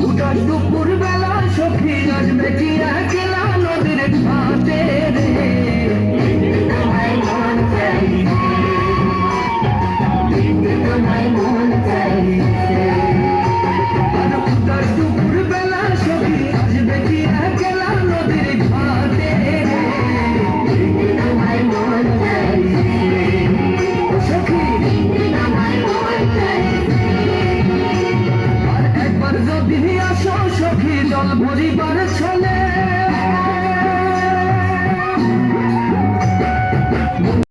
উঠাস দুপুর বেলা সখী নাচবে কি একলা নদীর ঘাটে রে? তোমায় মন চাই তোমায় মন জল ভরিবার ছলে